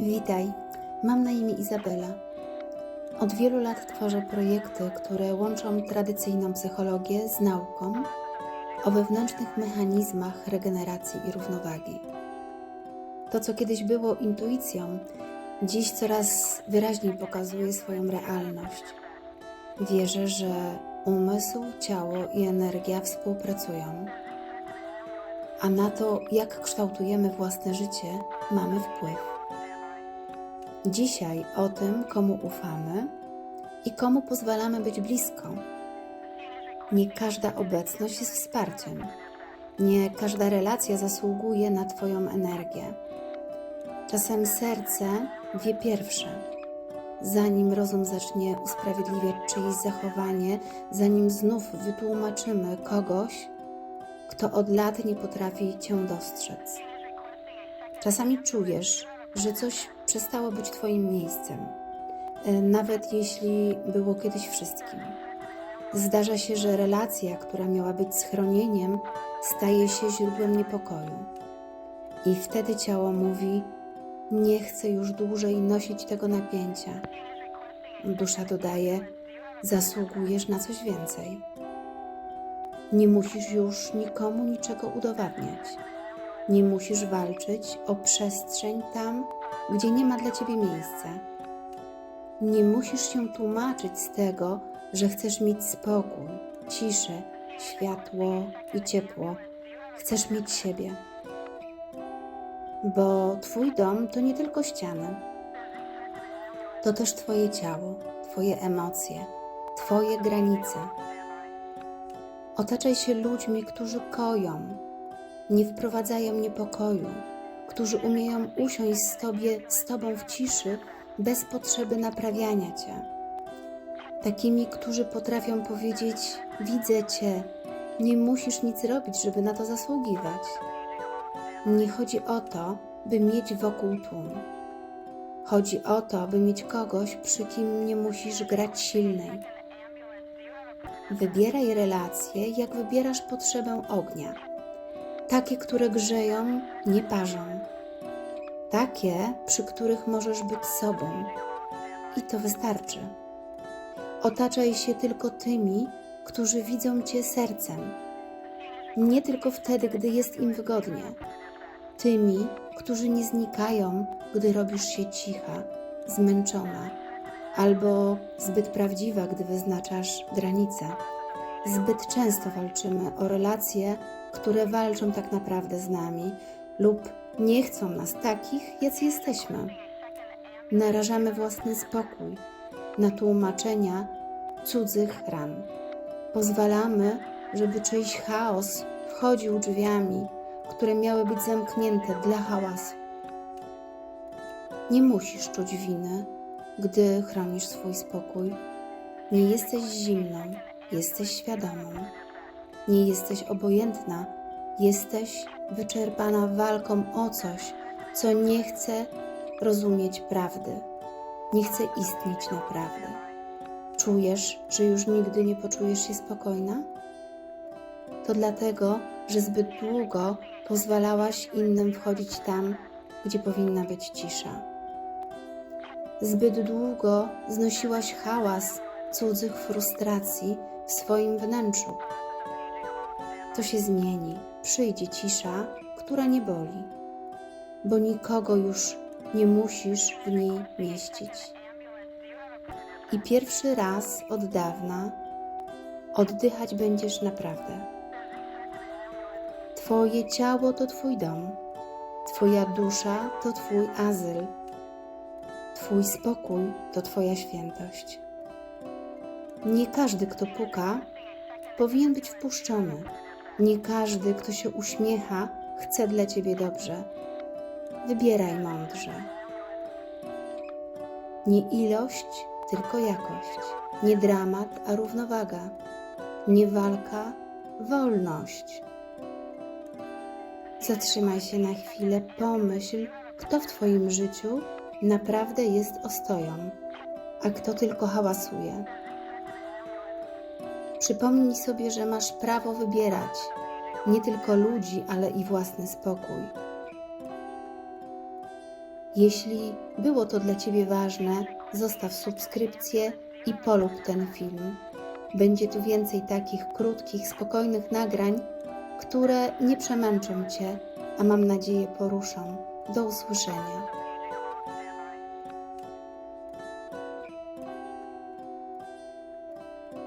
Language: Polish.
Witaj, mam na imię Izabela. Od wielu lat tworzę projekty, które łączą tradycyjną psychologię z nauką o wewnętrznych mechanizmach regeneracji i równowagi. To, co kiedyś było intuicją, dziś coraz wyraźniej pokazuje swoją realność. Wierzę, że umysł, ciało i energia współpracują, a na to, jak kształtujemy własne życie, mamy wpływ. Dzisiaj o tym, komu ufamy i komu pozwalamy być blisko. Nie każda obecność jest wsparciem. Nie każda relacja zasługuje na Twoją energię. Czasem serce wie pierwsze, zanim rozum zacznie usprawiedliwiać czyjeś zachowanie, zanim znów wytłumaczymy kogoś, kto od lat nie potrafi Cię dostrzec. Czasami czujesz, że coś przestało być Twoim miejscem, e, nawet jeśli było kiedyś wszystkim. Zdarza się, że relacja, która miała być schronieniem, staje się źródłem niepokoju. I wtedy ciało mówi: Nie chcę już dłużej nosić tego napięcia. Dusza dodaje: Zasługujesz na coś więcej. Nie musisz już nikomu niczego udowadniać. Nie musisz walczyć o przestrzeń tam, gdzie nie ma dla ciebie miejsca. Nie musisz się tłumaczyć z tego, że chcesz mieć spokój, ciszę, światło i ciepło. Chcesz mieć siebie. Bo Twój dom to nie tylko ściany. To też Twoje ciało, Twoje emocje, Twoje granice. Otaczaj się ludźmi, którzy koją, nie wprowadzają niepokoju, którzy umieją usiąść z, tobie, z Tobą w ciszy bez potrzeby naprawiania Cię. Takimi, którzy potrafią powiedzieć: Widzę Cię, nie musisz nic robić, żeby na to zasługiwać. Nie chodzi o to, by mieć wokół tłum. Chodzi o to, by mieć kogoś, przy kim nie musisz grać silnej. Wybieraj relacje, jak wybierasz potrzebę ognia. Takie, które grzeją, nie parzą. Takie, przy których możesz być sobą. I to wystarczy. Otaczaj się tylko tymi, którzy widzą cię sercem. Nie tylko wtedy, gdy jest im wygodnie. Tymi, którzy nie znikają, gdy robisz się cicha, zmęczona, albo zbyt prawdziwa, gdy wyznaczasz granice. Zbyt często walczymy o relacje, które walczą tak naprawdę z nami lub nie chcą nas takich, jacy jesteśmy. Narażamy własny spokój na tłumaczenia cudzych ran. Pozwalamy, żeby czyjś chaos wchodził drzwiami, które miały być zamknięte dla hałasu. Nie musisz czuć winy, gdy chronisz swój spokój. Nie jesteś zimną, jesteś świadomą. Nie jesteś obojętna, jesteś wyczerpana walką o coś, co nie chce rozumieć prawdy, nie chce istnieć naprawdę. Czujesz, że już nigdy nie poczujesz się spokojna? To dlatego, że zbyt długo pozwalałaś innym wchodzić tam, gdzie powinna być cisza. Zbyt długo znosiłaś hałas cudzych frustracji w swoim wnętrzu. To się zmieni, przyjdzie cisza, która nie boli, bo nikogo już nie musisz w niej mieścić. I pierwszy raz od dawna oddychać będziesz naprawdę. Twoje ciało to Twój dom, Twoja dusza to Twój azyl, Twój spokój to Twoja świętość. Nie każdy, kto puka, powinien być wpuszczony. Nie każdy, kto się uśmiecha, chce dla Ciebie dobrze. Wybieraj mądrze. Nie ilość, tylko jakość. Nie dramat, a równowaga. Nie walka, wolność. Zatrzymaj się na chwilę, pomyśl, kto w Twoim życiu naprawdę jest ostoją, a kto tylko hałasuje. Przypomnij sobie, że masz prawo wybierać nie tylko ludzi, ale i własny spokój. Jeśli było to dla Ciebie ważne, zostaw subskrypcję i polub ten film. Będzie tu więcej takich krótkich, spokojnych nagrań, które nie przemęczą Cię, a mam nadzieję poruszą. Do usłyszenia.